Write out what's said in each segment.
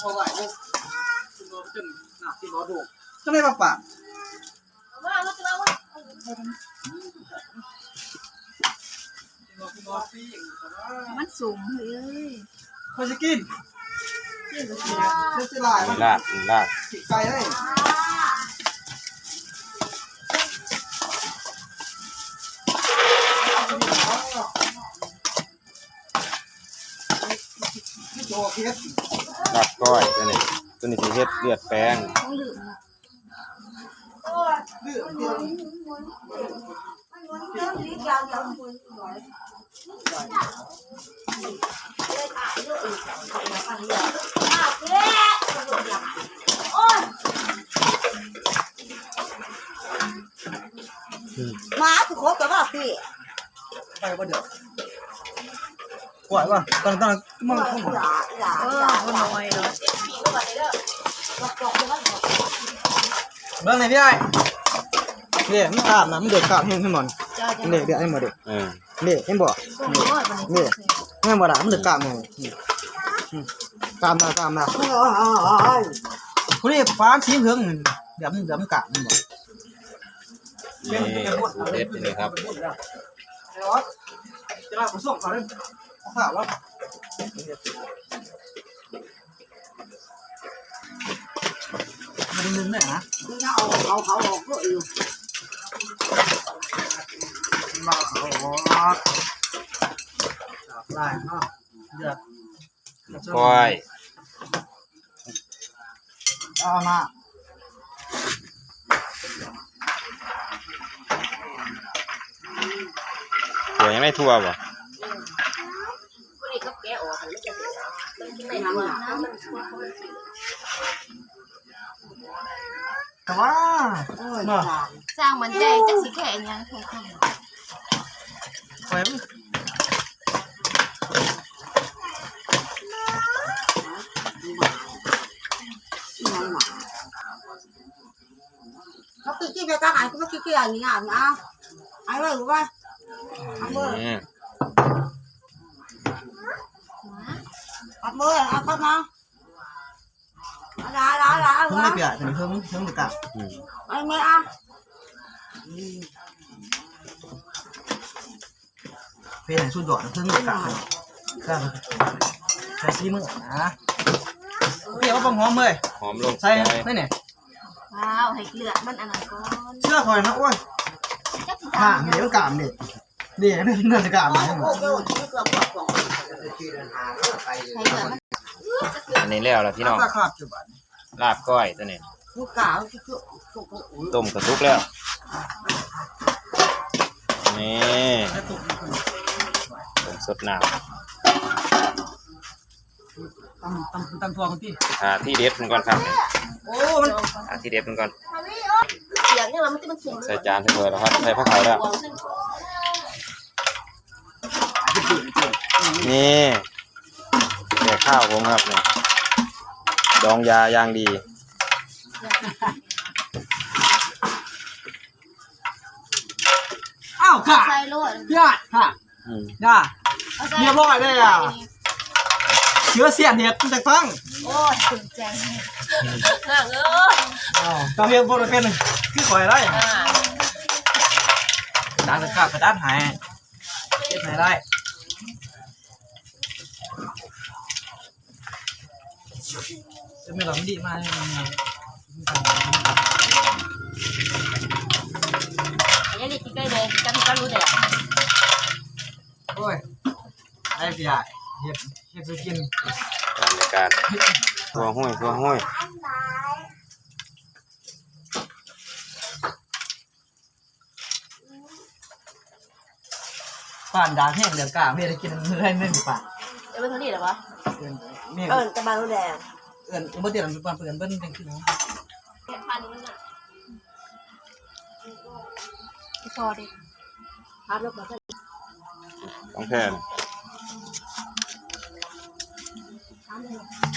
พอไหวเลยคุณรอจนหนักที่รอดูจะไม่ปากปากว่าเราจะเล่าว่ารอคุณรอปีกแต่ว่ามันสูงเฮ้ยเขาจะกินเรื่องเชื่อสิลายมันลาดลาดติดไก่ได้โจเพชรลา ดก้อยตัวนี้ตัวนี้สิเฮ็ดเลือดแป้งต้องลืมนะเลือดเดียวมาสุโขแต่ว่าพี่ไปว่าเดี๋ยวไหวป่ะตอนตอนมันหมันลาหลาเอหอลา คนน้อยเนาะเรื่องไหนพี่ไอ้เนี่ยมันอาบน้ำมันเดือดกาบให้ให้หมอนจ้าจ้าเด็กเด็กให้หมดเด็กเออเด็กเห็นบ่ส่งน้อยปานนี้ให้หมดอะมันเดือดกาบไงกาบมากาบมาคนนี้ฟ้าชี้เพื่องเดี๋ยวมันเดี๋ยวมันกาบมันบ่นี่สูเด็ดนนี้ครับเดี๋ยวจะลาผสมเขาเลยเอาข่าวแล้ว มันดึงๆเนี่ยนะเอาเอาเขาออกก็อยู่ลาเขาออกจับได้เนาะเดือดก้อยเอามาตัวยังไม่ทั่วบ่ คนนี้ก็แกะออกมันจะเสียมันไม่ทำน้ำมันแต่ว่าโอ้ย หเนาะลานสร้างมันใจจักสิแค่ยังแค่ข้างไปมั้ยยังหมาเขาคิดที่จะตั้งไอ้ก็คิดที่อย่างนี้อะนะไอ้ว่ารู้ป่ะเอาเบอร์อืมเอาเบอร์เอาเข้ามาลาลาลาเพิ่งลาไม่เปียกแต่เพิ่งเพิ่งจะกลับอืมไอ้ไม่อะเพื่อนสุดยอดเพิ่งจะกลับครับใส่ซีมือนะเปียกว่าปังหอมเลยหอมลงใส่ใจไม่เนี่ยว้าวให้เลือดมันอันนั้นก่อนเชื่อคอยนะโอ้ยจักสิห่าทำเดี๋ยวกามเด็ดเดี๋ยวนี่น่าจะกามโอ้นะโหเดี๋ยวเดี๋ยวเกือบเกือบเกือบให้เลือดมัน อันนี้แล้วล่ะพี่น้อง ราคาจุบันลาบก้อยตัวนี้ลูกกาวที่คือต้มกระทุกแล้ว นี่แล้วตุกต้มสดน้ตำตำตำทัวคนที่ำหาที่เด็ดมันก่อนครับโอ้มันหาที่เด็ดมันก่อน เสียงเนี่ยมันจะมันสูงใส่จานใส่ถ้วยแล้วครับ ใส่ผักเขาแล้ว นี่แก่ ข้าวผมครับเนี่ยดองยาอย่างดี อ้าวค่ะใส่โลดพี่อาค่ะอืมย่าเรียบร้อยเลยอะเชื้อเสียนเห็ดแต่ฟังโอ้ยตื่นใจห่างเอออ้าวตาเพียงพอเป็นคือข่อยไรอ่าด้านกระดาษกระดาษหายเก็บไหนได้ จะไม่หลับไม่ดีมากเลยอันนี้กินใกล้เลยกันก็รู้แต่โอ้ยไอ้พี่ใหญ่เห็ดเห็ดไปกินบรรยากาศตัวห้วยตัวห้วยป่านดาแห้งเดือดกาเพื่ได้กินเมื่อไม่มีป่าน เดี๋ยวเป็นเท่านี้เหรอวะเอินเมี่ยเออตะบาลูแดงเอินเมื่อเดือนป่านเปิดเบิ้ลเป็นขึ้นแค่พันนึงอะพอดิครับแล้วก็ต้องแค่นไม่ได้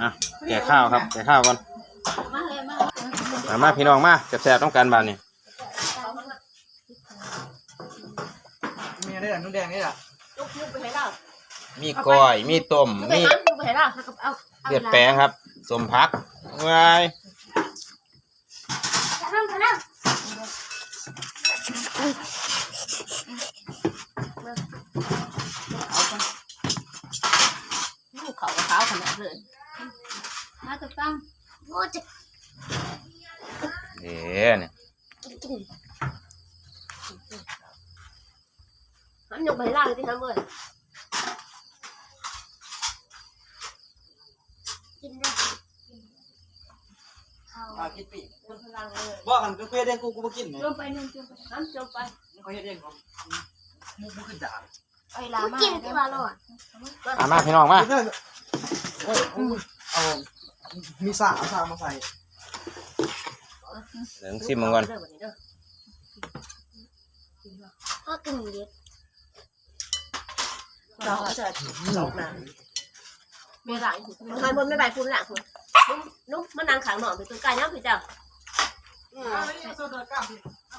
อะไม่แก่ข้าวครับแก่ข้าวก่อนมาเลยมามามาพี่น้องมาแซ่บๆต้องการบานนี่มีอะไรด่ะนุ่นแดงนี่ด่ะลูกลูกไปให้เรามีก้อยมีต้มลูกไปมีหาลูกไปให้เราแล้วก็เอาเลือดแปลงครับสมพักไง เลย มาถูกต้องโอ้จะเดี๋ยวเนี่ยหันยกไปให้เราที่ทำเลยกินได้อ่ากินปีกคนพลังเลยบอกกันก็เพื่อนเด้งกูกูมากินเนี่ยลงไปลงไปหันลงไปมันก็เฮ็ดเองครับมุกมุกขึ้นด่าไอ้ลามากินที่ว่าเราอะมามาพี่น้องมาเด้ อโอ้ยเอามีสาเอาสามาใส่เดี๋ยวชิมมันก่อนก็กินเยอะเราจะจบนะไม่ไหลใครบนไม่ไหลคุณหลังคุณนุ๊กมันนางขังหนอนไปตัวไก่นาะพี่เจ้าเอาไปเอาโซดากล้ามพี่เอา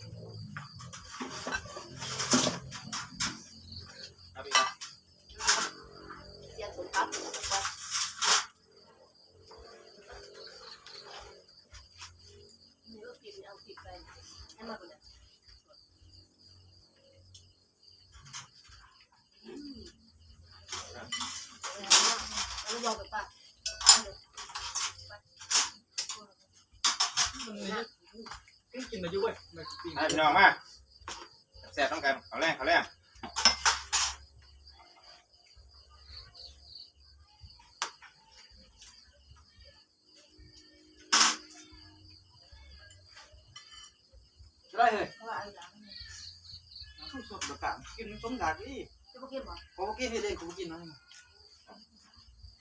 มาอยู่เว้ยมาปีกให้พี่น้องมาแซ่บต้องกันเขาแรงเขาแรงได้เลยเพราะว่าไอ้หลังเอาโซดากล้ามกินสมดากนี่จะมากินบ่ผมกินเฮ็ดเองผมกินนะ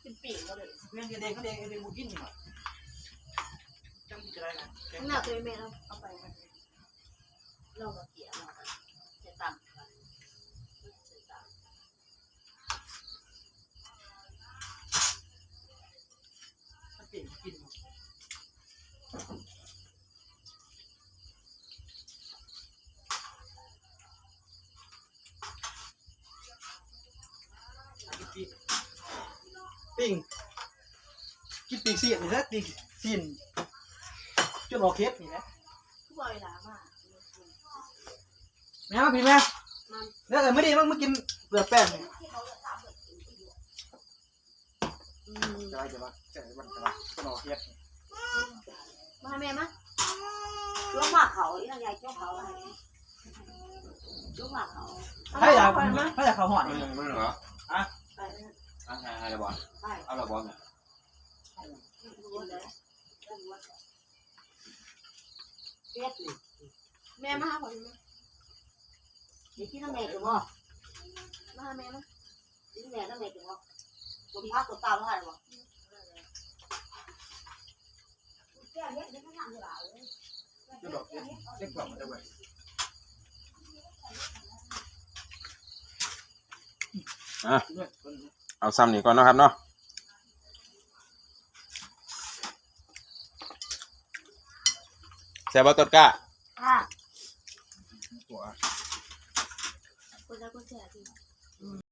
กินปีกก็เลยเพื่อนเฮ็ดเองเขาเองเฮ็ดเองผมกินนี่หว่า จังสิจะได้นะแกงข้างหน้าตัวแม่เราเอาไปเราก็เกี่ยวมาจะต่ำกันจะต่ำเก่งกินปิ้งกินปีกเสียนี่นะปีกสิ้น จนออกเคสนี่นะผู้บริหารมาแม่มาพี่แม่แล้วแต่ไม่ดีมันมากินเปลือกแป้งนี่จะว่าจะว่าจะว่าจะว่าจนออกเคสมาแม่มาลูกว่าเขาอีกอย่างใหญ่เจ้าเขาอะไรลูกว่าเขาถ้าอยากถ้าอยากเขาหอดมึนี่งมึงเหรอไปอะให้ให้ระบอลไปเอาระบอลเนี่ยดู เลยเรียกเลยแม่มาหาผมไหมเดี๋ยวที่น้ำแม่จะบอกมาหาแม่มาที่แม่น้ำแม่จะบอกผมพักตัวตาเท่าไหร่บอกแก้เล็กเล็กน้ำอยู่หลายเลยจะดอกเล็กเล็กกว่ามันจะไหวอะเอาซ้ำนี่ก่อนเนาะครับเนาะ แซ่บบ่ต้นกล้าค่ะตัว คนละคนแก่ดี